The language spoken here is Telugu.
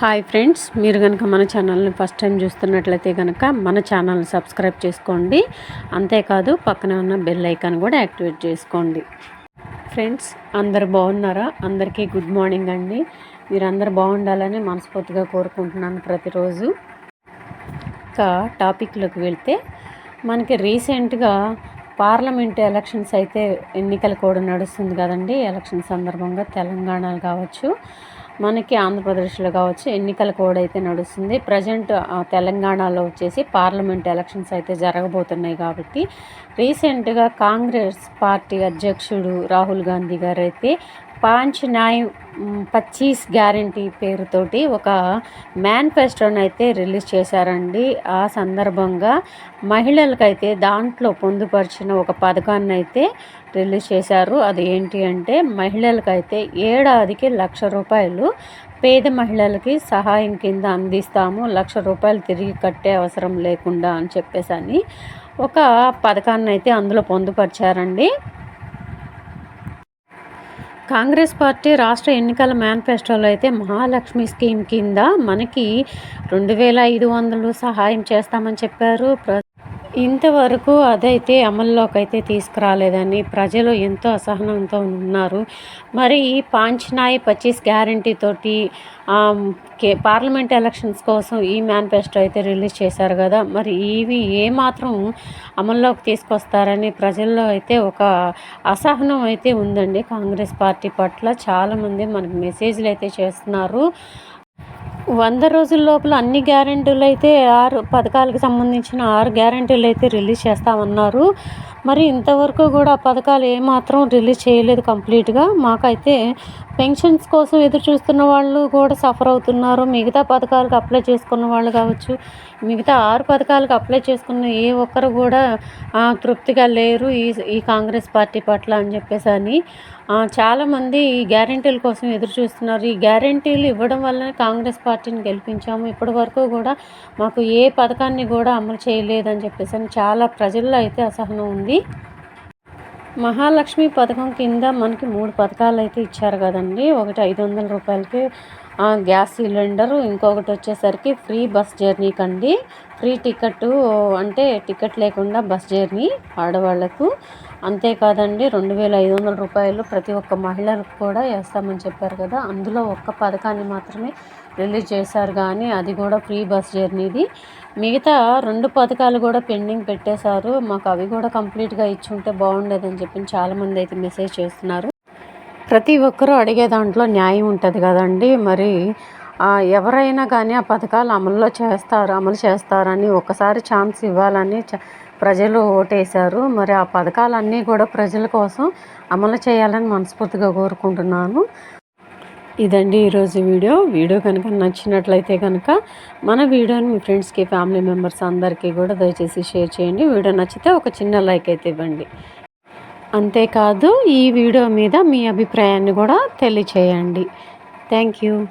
హాయ్ ఫ్రెండ్స్ మీరు కనుక మన ఛానల్ని ఫస్ట్ టైం చూస్తున్నట్లయితే కనుక మన ఛానల్ని సబ్స్క్రైబ్ చేసుకోండి. అంతేకాదు పక్కనే ఉన్న బెల్ ఐకాన్ కూడా యాక్టివేట్ చేసుకోండి. ఫ్రెండ్స్ అందరు బాగున్నారా? అందరికీ గుడ్ మార్నింగ్ అండి. మీరందరు బాగుండాలని మనస్ఫూర్తిగా కోరుకుంటున్నాను ప్రతిరోజు. ఇంకా టాపిక్లోకి వెళ్తే మనకి రీసెంట్గా పార్లమెంట్ ఎలక్షన్స్ అయితే ఎన్నికలు కూడా నడుస్తుంది కదండి. ఎలక్షన్ సందర్భంగా తెలంగాణలో కావచ్చు మనకి ఆంధ్రప్రదేశ్లో కావచ్చు ఎన్నికల కోడ్ అయితే నడుస్తుంది. ప్రజెంట్ తెలంగాణలో వచ్చేసి పార్లమెంట్ ఎలక్షన్స్ అయితే జరగబోతున్నాయి కాబట్టి రీసెంట్గా కాంగ్రెస్ పార్టీ అధ్యక్షుడు రాహుల్ గాంధీ గారు అయితే పాంచ్ నాయ్ పచ్చీస్ గ్యారంటీ పేరుతోటి ఒక మేనిఫెస్టోని అయితే రిలీజ్ చేశారండి. ఆ సందర్భంగా మహిళలకైతే దాంట్లో పొందుపరిచిన ఒక పథకాన్ని అయితే రిలీజ్ చేశారు. అది ఏంటి అంటే మహిళలకైతే ఏడాదికి లక్ష రూపాయలు పేద మహిళలకి సహాయం కింద అందిస్తాము. లక్ష రూపాయలు తిరిగి కట్టే అవసరం లేకుండా అని చెప్పేసి అని ఒక పథకాన్ని అయితే అందులో పొందుపరిచారండి. కాంగ్రెస్ పార్టీ రాష్ట్ర ఎన్నికల మేనిఫెస్టోలో అయితే మహాలక్ష్మి స్కీమ్ కింద మనకి రెండు వేల ఐదు వందలు సహాయం చేస్తామని చెప్పారు. ఇంతవరకు అదైతే అమల్లోకి అయితే తీసుకురాలేదని ప్రజలు ఎంతో అసహనంతో ఉన్నారు. మరి ఈ పాంచ్నాయ్ పచ్చీస్ గ్యారంటీ తోటి కే పార్లమెంట్ ఎలక్షన్స్ కోసం ఈ మేనిఫెస్టో అయితే రిలీజ్ చేశారు కదా. మరి ఇవి ఏమాత్రం అమల్లోకి తీసుకొస్తారని ప్రజల్లో అయితే ఒక అసహనం అయితే ఉందండి. కాంగ్రెస్ పార్టీ పట్ల చాలామంది మనకు మెసేజ్లు అయితే చేస్తున్నారు. వంద రోజుల లోపల అన్ని గ్యారెంటీలు అయితే ఆరు పథకాలకు సంబంధించిన ఆరు గ్యారెంటీలు అయితే రిలీజ్ చేస్తామన్నారు. మరి ఇంతవరకు కూడా ఆ పథకాలు ఏమాత్రం రిలీజ్ చేయలేదు కంప్లీట్గా. మాకైతే పెన్షన్స్ కోసం ఎదురు చూస్తున్న వాళ్ళు కూడా సఫర్ అవుతున్నారు. మిగతా పథకాలకు అప్లై చేసుకున్న వాళ్ళు కావచ్చు మిగతా ఆరు పథకాలకు అప్లై చేసుకున్న ఏ ఒక్కరు కూడా తృప్తిగా లేరు ఈ ఈ కాంగ్రెస్ పార్టీ పట్ల అని చెప్పేసి అని. చాలామంది ఈ గ్యారంటీల కోసం ఎదురు చూస్తున్నారు. ఈ గ్యారంటీలు ఇవ్వడం వల్లనే కాంగ్రెస్ పార్టీని గెలిపించాము. ఇప్పటి వరకు కూడా మాకు ఏ పథకాన్ని కూడా అమలు చేయలేదని చెప్పేసి అని చాలా ప్రజల్లో అయితే అసహనం ఉంది. మహాలక్ష్మి పథకం కింద మనకి మూడు పథకాలు అయితే ఇచ్చారు కదండి. ఒకటి ఐదు వందల రూపాయలకి గ్యాస్ సిలిండరు ఇంకొకటి వచ్చేసరికి ఫ్రీ బస్ జర్నీకి అండి ఫ్రీ టికెట్ అంటే టికెట్ లేకుండా బస్ జర్నీ ఆడవాళ్ళకు. అంతేకాదండి రెండు వేల ఐదు వందల రూపాయలు ప్రతి ఒక్క మహిళలకు కూడా వేస్తామని చెప్పారు కదా. అందులో ఒక్క పథకాన్ని మాత్రమే రిలీజ్ చేశారు కానీ అది కూడా ఫ్రీ బస్ జర్నీది. మిగతా రెండు పథకాలు కూడా పెండింగ్ పెట్టేశారు. మాకు అవి కూడా కంప్లీట్గా ఇచ్చి ఉంటే బాగుండేదని చెప్పి చాలామంది అయితే మెసేజ్ చేస్తున్నారు. ప్రతి ఒక్కరూ అడిగే దాంట్లో న్యాయం ఉంటుంది కదండి. మరి ఎవరైనా కానీ ఆ పథకాలు అమల్లో చేస్తారు అమలు చేస్తారని ఒకసారి ఛాన్స్ ఇవ్వాలని ప్రజలు ఓటేశారు. మరి ఆ పథకాలన్నీ కూడా ప్రజల కోసం అమలు చేయాలని మనస్ఫూర్తిగా కోరుకుంటున్నాను. ఇదండి ఈరోజు వీడియో. వీడియో కనుక నచ్చినట్లయితే కనుక మన వీడియోని మీ ఫ్రెండ్స్కి ఫ్యామిలీ మెంబర్స్ అందరికీ కూడా దయచేసి షేర్ చేయండి. వీడియో నచ్చితే ఒక చిన్న లైక్ అయితే ఇవ్వండి. అంతేకాదు ఈ వీడియో మీద మీ అభిప్రాయాన్ని కూడా తెలియచేయండి. Thank you.